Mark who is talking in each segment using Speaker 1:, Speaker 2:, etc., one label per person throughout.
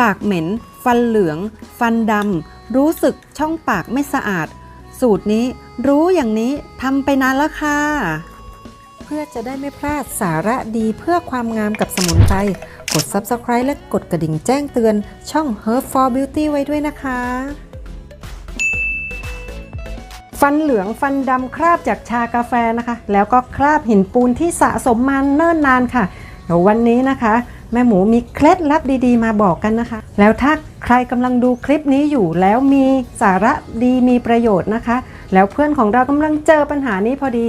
Speaker 1: ปากเหม็น ฟันเหลือง ฟันดำ รู้สึกช่องปากไม่สะอาด สูตรนี้รู้อย่างนี้ทำไปนานแล้วค่ะ เพื่อจะได้ไม่พลาดสาระดีเพื่อความงามกับสมุนไพร กด Subscribe และกดกระดิ่งแจ้งเตือนช่อง Herb for Beauty ไว้ด้วยนะคะ ฟันเหลืองฟันดำคราบจากชากาแฟนะคะ แล้วก็คราบหินปูนที่สะสมมาเนิ่นนานค่ะเดี๋ยววันนี้นะคะ ม่หมูมีเคล็ดลับดีๆ มาบอกกันนะคะ แล้วถ้าใครกำลังดูคลิปนี้อยู่แล้วมีสาระดีมีประโยชน์นะคะ แล้วเพื่อนของเรากำลังเจอปัญหานี้พอดี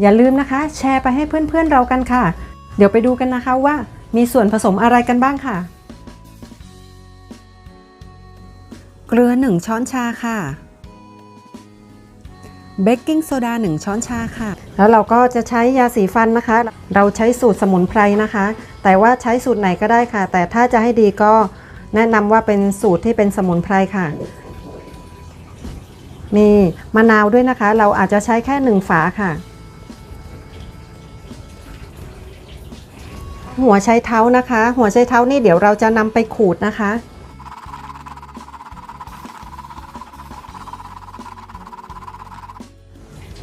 Speaker 1: อย่าลืมนะคะ แชร์ไปให้เพื่อนๆเรากันค่ะ เดี๋ยวไปดูกันนะคะว่ามีส่วนผสมอะไรกันบ้างค่ะ เกลือ 1 ช้อนชาค่ะ เบกกิ้งโซดา 1 ช้อนชาค่ะ แล้วเราก็จะใช้ยาสีฟันนะคะ เราใช้สูตรสมุนไพรนะคะ แต่ว่าใช้สูตรไหนก็ได้ค่ะ แต่ถ้าจะให้ดีก็แนะนำว่าเป็นสูตรที่เป็นสมุนไพรค่ะ มีมะนาวด้วยนะคะ เราอาจจะใช้แค่หนึ่งฝาค่ะ หัวใช้เท้านะคะ หัวใช้เท้านี่เดี๋ยวเราจะนำไปขูดนะคะ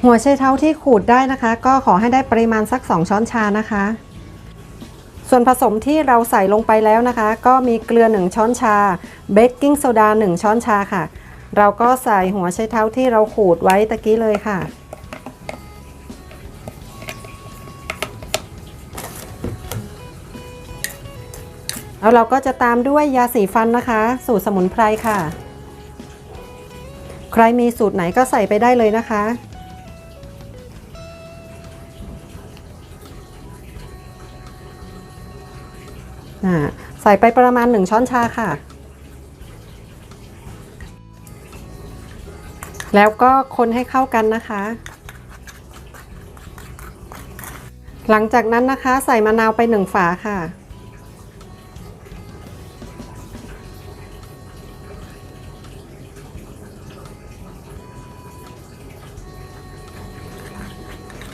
Speaker 1: หัวไชเท้าที่ขูดได้นะคะ ก็ขอให้ได้ปริมาณสัก 2 ช้อนชานะคะ ส่วนผสมที่เราใส่ลงไปแล้วนะคะ ก็มีเกลือ 1 ช้อนชาเบกกิ้งโซดา 1 ช้อนชาค่ะ เราก็ใส่หัวไชเท้าที่เราขูดไว้ตะกี้เลยค่ะแล้วเราก็จะตามด้วยยาสีฟันนะคะ สูตรสมุนไพรค่ะ ใครมีสูตรไหนก็ใส่ไปได้เลยนะคะ ใส่ไปประมาณ 1 ช้อนชาค่ะ แล้วก็คนให้เข้ากันนะคะ หลังจากนั้นนะคะใส่มะนาวไป 1 ฝาค่ะ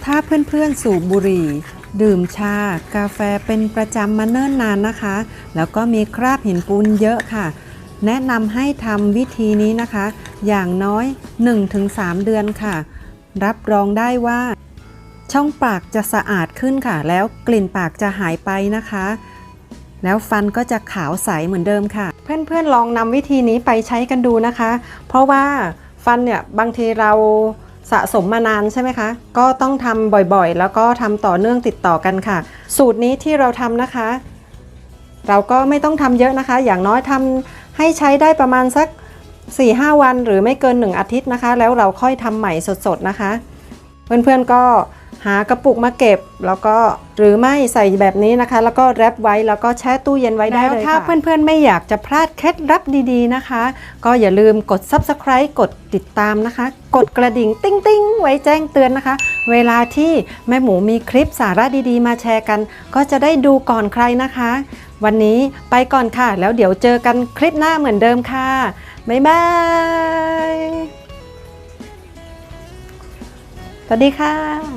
Speaker 1: ถ้าเพื่อนๆสูบบุหรี่ ดื่มชา กาแฟเป็นประจำมาเนิ่นนานนะคะ แล้วก็มีคราบหินปูนเยอะค่ะ แนะนำให้ทำวิธีนี้นะคะ อย่างน้อย 1-3 เดือนค่ะ รับรองได้ว่า ช่องปากจะสะอาดขึ้นค่ะ แล้วกลิ่นปากจะหายไปนะคะ แล้วฟันก็จะขาวใสเหมือนเดิมค่ะ เพื่อนๆลองนำวิธีนี้ไปใช้กันดูนะคะ เพราะว่าฟันเนี่ยบางทีเรา สะสมมานานใช่ไหมคะ ก็ต้องทำบ่อยๆ แล้วก็ทำต่อเนื่องติดต่อกันค่ะ สูตรนี้ที่เราทำนะคะ เราก็ไม่ต้องทำเยอะนะคะ อย่างน้อยทำให้ใช้ได้ประมาณสัก 4-5 วันหรือไม่เกิน 1 อาทิตย์นะคะ แล้วเราค่อยทำใหม่สดๆนะคะ เพื่อนๆก็หากระปุกมาเก็บแล้วก็หรือไม่ใส่แบบนี้นะคะ แล้วก็แรปไว้แล้วก็แช่ตู้เย็นไว้ได้เลยค่ะถ้าเพื่อนๆไม่อยากจะพลาดเคล็ดลับดีๆนะคะ ก็อย่าลืมกด subscribe กดติดตามนะคะ กดกระดิ่งติ้งติ้งๆไว้แจ้งเตือนนะคะ เวลาที่แม่หมูมีคลิปสาระดีๆ มาแชร์กัน ก็จะได้ดูก่อนใครนะคะ วันนี้ไปก่อนค่ะ แล้วเดี๋ยวเจอกันคลิปหน้าเหมือนเดิมค่ะ บ๊ายบาย สวัสดีค่ะ